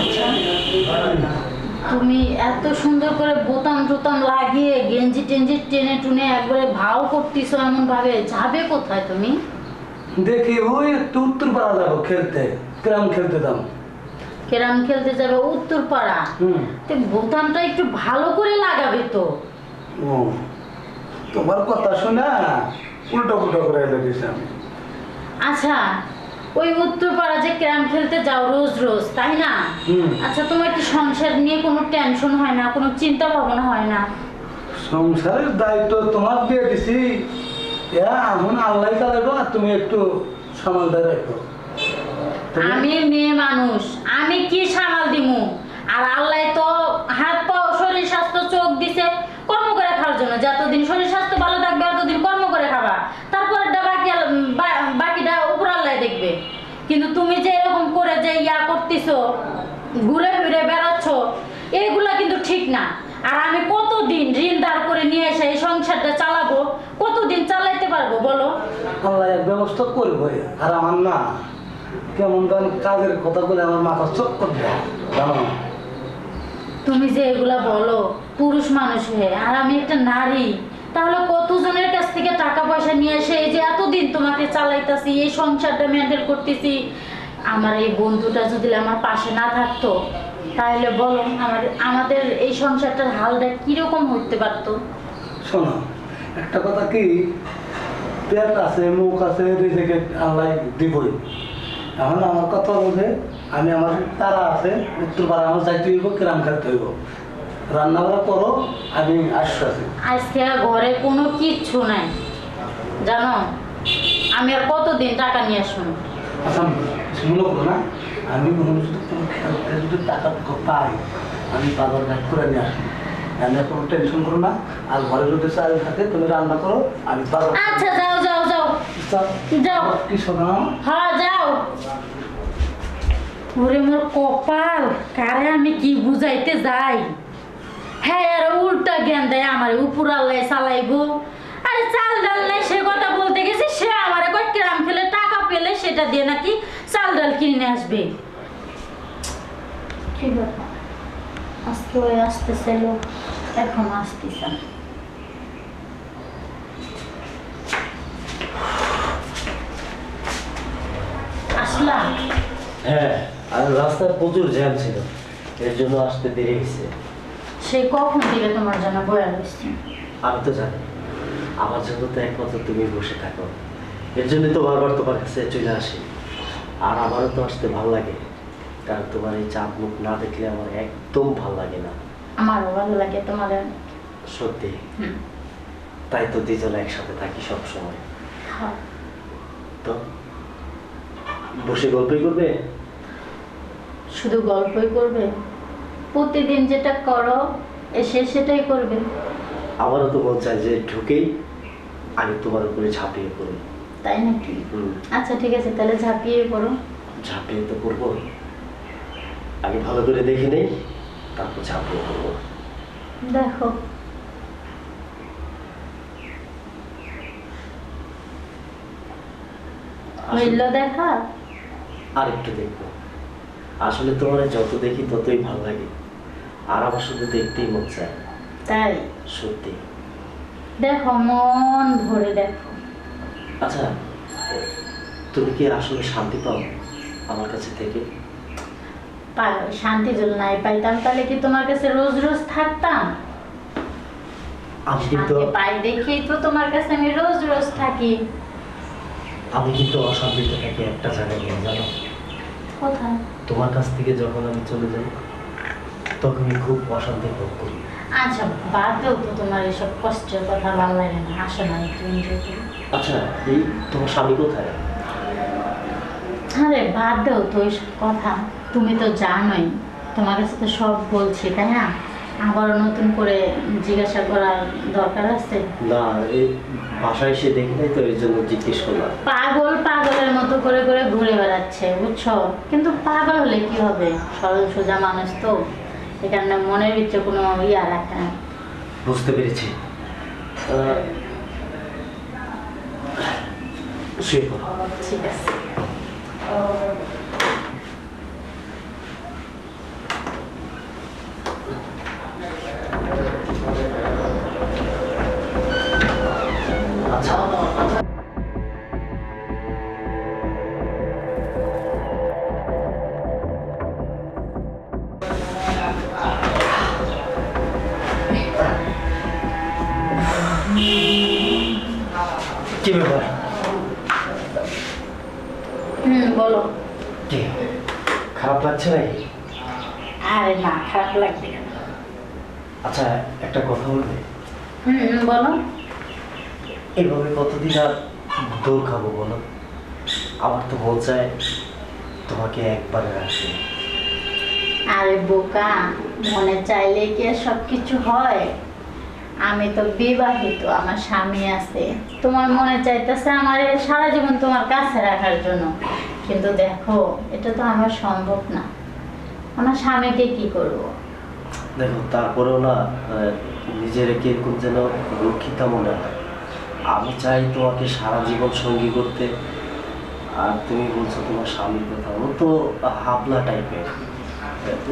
আচ্ছা। তুমি এত সুন্দর করে বোতাম টোতাম লাগিয়ে গেঞ্জি টেঞ্জি টেনে টুনে একবারে ভাও করতেছো এমন ভাবে যাবে কোথায় তুমি? দেখি ওই একটু উত্তর পাড়া যাব খেলতে গ্রাম খেলতে দাম কেরাম খেলতে যাবে উত্তর পাড়া তো বোতামটা একটু ভালো করে লাগাবে তো। ও তোমার কথা শোনা উল্টো পুল্টো করে লেগেছি আমি। আচ্ছা ওই উত্তর পাড়া যে ক্যারাম খেলতে যাও রোজ রোজ তাই না? আচ্ছা তোমার কি সংসার নিয়ে কোনো টেনশন হয় না কোনো চিন্তা ভাবনা হয় না? সংসারের দায়িত্ব তোমার দিয়ে দিছি। এমন আল্লাহ চালাইবো আর তুমি একটু সামালটা রাখো। আমি মেয়ে মানুষ আমি কি সামাল দিমু? আর আল্লাহ তো হাত পা শরীর স্বাস্থ্য চোখ দিছে কর্ম করে খাওয়ার জন্য। যতদিন শরীর স্বাস্থ্য ভালো থাকবে ততদিন কর্ম করে খাবা তারপরটা বাকি আল- বা- বাকিটা উপর আল্লাহ দেখবে কিন্তু তুমি যে এরকম করে যে ইয়া করতেছো ঘুরে ফিরে বেড়াচ্ছ এগুলা কিন্তু ঠিক না আর আমি কতদিন ঋণ ধার করে নিয়ে এসে এই সংসারটা চালাবো? কতদিন চালাইতে পারব বলো? আল্লাহ এক ব্যবস্থা করব আর আমার না কেমন গান কাজের কথা বলে আমার মাথা চক্কর দেয় জানো? না? তুমি যে এগুলা বলো পুরুষ মানুষ হয়ে আর আমি একটা নারী তাহলে কতজনের কাছ থেকে টাকা পয়সা নিয়ে এসে এই যে এতদিন তোমাকে চালাইতাছি এই সংসারটা মেনটেন করতেছি? আমার এই বন্ধুটা যদি আমার পাশে না থাকতো তাহলে বলো আমাদের আমাদের এই সংসারটার হালটা কীরকম হতে পারতো? শোনো একটা কথা কি? পেট আছে মুখ আছে রেজেকে আল্লাহ দিবই। এখন আমার কথা বলছে আমি আমার তারা আছে উত্তর পাড়া আমার যাইতে হইব কিরাম খেলতে হইব। রান্না বান্না করো আমি আসছি। আজকে ঘরে কোনো কিচ্ছু নাই। জানো আমি আর কতদিন টাকা নিয়ে আসব? আচ্ছা মনে করো না। আমি কোনো খেলতে যদি টাকা পাই আমি বাবার ঘাট করে নিয়ে আসব। আমি আর কোনো টেনশন করো না। আর ঘরে যদি চাল থাকে তুমি রান্না করো আমি আচ্ছা যাও যাও যাও। যাও। কি শোনা? হ্যাঁ যাও। ওরে মোর কপাল কারে আমি কি বুঝাইতে যাই? হ্যাঁ আর উল্টা জ্ঞান দেয় আমার উপর আল্লাহ চালাইবো। আরে চাল ডাল সে কথা বলতে গেছি সে সেটা দিয়ে নাকি চাল ডাল কিনে আসবে। কি ব্যাপার? আজকে ওই আসতেছে লোক এখন আসতেছে না। আসলাম। হ্যাঁ আর রাস্তায় প্রচুর জ্যাম ছিল এর জন্য আসতে দেরি হয়েছে। সে কখন থেকে তোমার জন্য আমি তো জানি আমার জন্য তো একমাত্র তুমি বসে থাকো। এর জন্য তো বারবার তোমার কাছে চলে আসি। আর আমারও তো আসতে ভালো লাগে কারণ তোমার এই চাপ মুখ না দেখলে আমার একদম ভালো লাগে না। আমারও ভালো লাগে তোমার সত্যি? তাই তো দুজনে একসাথে থাকি সব সময় হ্যাঁ। তো বসে গল্পই করবে? শুধু গল্পই করবে? প্রতিদিন যেটা করো এসে সেটাই করবে। আমারও তো মন চায় যে ঢুকেই আমি তোমার উপরে ঝাঁপিয়ে পড়ি। তাই নাকি? আচ্ছা ঠিক আছে তাহলে ঝাঁপিয়ে পড়ো। ঝাঁপিয়ে তো পড়ব। আমি ভালো করে দেখে নেই তারপর ঝাঁপিয়ে পড়ব। দেখো। হইল দেখা। আর একটু দেখব। আসলে তোমার যত দেখি ততই ভালো লাগে। আর আমার শুধু দেখতেই মন চায়। তাই? সত্যি। দেখো মন ভরে দেখো। আচ্ছা তুমি কি আসলে শান্তি পাও আমার কাছে থেকে? পাই শান্তি যদি নাই পাইতাম তাহলে কি তোমার কাছে রোজ রোজ থাকতাম? আমি কিন্তু পাই দেখেই তো তোমার কাছে আমি রোজ রোজ থাকি। আমি কিন্তু অশান্তিতে থাকি একটা জায়গায় জানো? কোথায়? তোমার কাছ থেকে যখন আমি চলে যাই তখন খুব অশান্তি ভোগ করি। আচ্ছা বাদ দাও তো তোমার এসব কষ্টের কথা ভালো লাগে না আসো না করি। আচ্ছা এই তোমার স্বামী কোথায়? আরে বাদ দাও তো এইসব কথা। তুমি তো জানোই তোমার কাছে তো সব বলছি তাই না? আবারও নতুন করে জিজ্ঞাসা করার দরকার আছে? না এই দেখি নাই তো এই জন্য জিজ্ঞেস করলাম। পাগল পাগলের মতো করে করে ঘুরে বেড়াচ্ছে বুঝছ? কিন্তু পাগল হলে কি হবে? সরল সোজা মানুষ তো। এখানে মনের ভিতরে কোনো ইয়া রাখে না। বুঝতে পেরেছি। আহ, শুয়ে পড়ো ঠিক আছে আচ্ছা কি ব্যাপার হুম বলো। কি? খারাপ লাগছে নাকি? আরে না খারাপ লাগবে কেন আচ্ছা একটা কথা বলবে? হুম বলো। এইভাবে কতদিন আর দৌড় খাব বলো? আমার তো মন চায় তোমাকে একবারে রাখি। আরে বোকা মনে চাইলে কি আর সব কিছু হয়? আমি তো বিবাহিত আমার স্বামী আছে। তোমার মনে চাইতেছে আমার সারা জীবন তোমার কাছে রাখার জন্য। কিন্তু দেখো এটা তো আমার সম্ভব না। আমার স্বামীকে কি করব? দেখো তারপরেও না নিজের কীরকম যেন রক্ষিতা মনে হয়। আমি চাই তোমাকে সারা জীবন সঙ্গী করতে। আর তুমি বলছো তোমার স্বামীর কথা ও তো হাবলা টাইপের।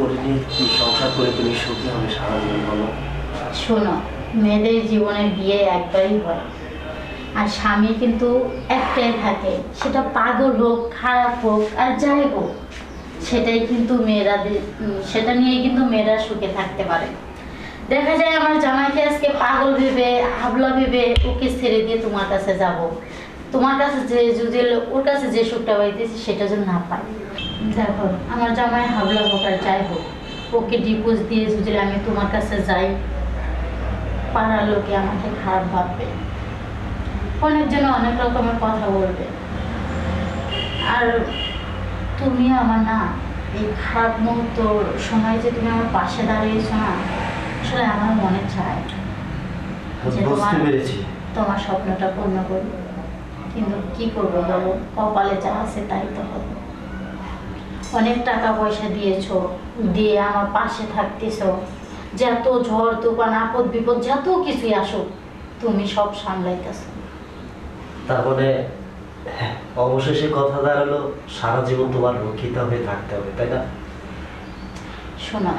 ওর নিয়ে কি সংসার করে তুমি সুখী হবে সারা জীবন বলো? শোনো মেয়েদের জীবনে বিয়ে একবারই হয়। আর স্বামী কিন্তু একটাই থাকে, সেটা পাগল হোক, খারাপ হোক, আর যাই হোক, সেটাই কিন্তু মেয়েরা সেটা নিয়ে কিন্তু মেয়েরা সুখে থাকতে পারে। দেখা যায় আমার জামাইকে আজকে পাগল ভেবে, হাবলা ভেবে ওকে ছেড়ে দিয়ে তোমার কাছে যাব। তোমার কাছে যে, যদি ওর কাছে যে সুখটা পাইতেছি সেটা যেন না পাই। দেখো, আমার জামাই হাবলা হোক আর যাই হোক, ওকে ডিপোজ দিয়ে যদি আমি তোমার কাছে যাই, পাড়ার লোকে আমাকে খারাপ ভাববে। অনেক জন অনেক রকমের কথা বলবে। আর তুমি আমার না এই খারাপ মুহূর্ত সময় যে তুমি আমার পাশে দাঁড়িয়েছো না আসলে আমার মনে চায় যে তোমার তোমার স্বপ্নটা পূর্ণ করি কিন্তু কি করব বলো? কপালে যা আছে তাই তো হবে। অনেক টাকা পয়সা দিয়েছ দিয়ে আমার পাশে থাকতেছো। যত ঝড় তুফান আপদ বিপদ যত কিছুই আসুক তুমি সব সামলাইতেছো। তার মানে অবশেষে কথা দাঁড়াল সারা জীবন তোমার রক্ষিত হয়ে থাকতে হবে তাই না? শোনো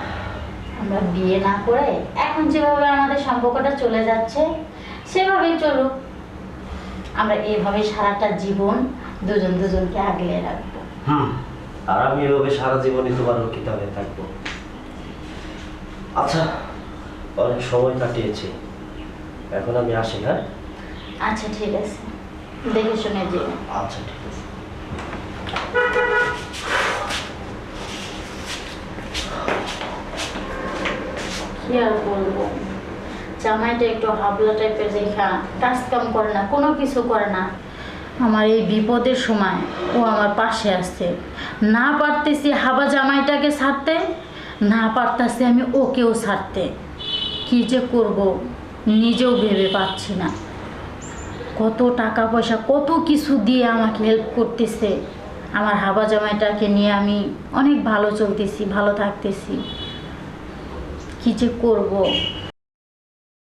আমরা বিয়ে না করে এখন যেভাবে আমাদের সম্পর্কটা চলে যাচ্ছে সেভাবেই চলুক। আমরা এইভাবে সারাটা জীবন দুজন দুজনকে আগলে রাখব। হুম আর আমি এভাবে সারা জীবনই তোমার রক্ষিতা হয়ে থাকব। আচ্ছা অনেক সময় কাটিয়েছি। এখন আমি আসি হ্যাঁ? আচ্ছা ঠিক আছে। দেখে শুনে যে। আচ্ছা ঠিক আছে। কি আর বলব? জামাইটা একটু হাবলা টাইপের দেখা কাজ কাম করে না কোনো কিছু করে না। আমার এই বিপদের সময় ও আমার পাশে আসছে না পারতেছি হাবা জামাইটাকে ছাড়তে না পারতেছি আমি ওকেও ছাড়তে। কি যে করব নিজেও ভেবে পাচ্ছি না। কত টাকা পয়সা, কত কিছু দিয়ে আমাকে হেল্প করতেছে। আমার হাবা জামাইটাকে নিয়ে আমি অনেক ভালো চলতেছি, ভালো থাকতেছি। কী যে করব?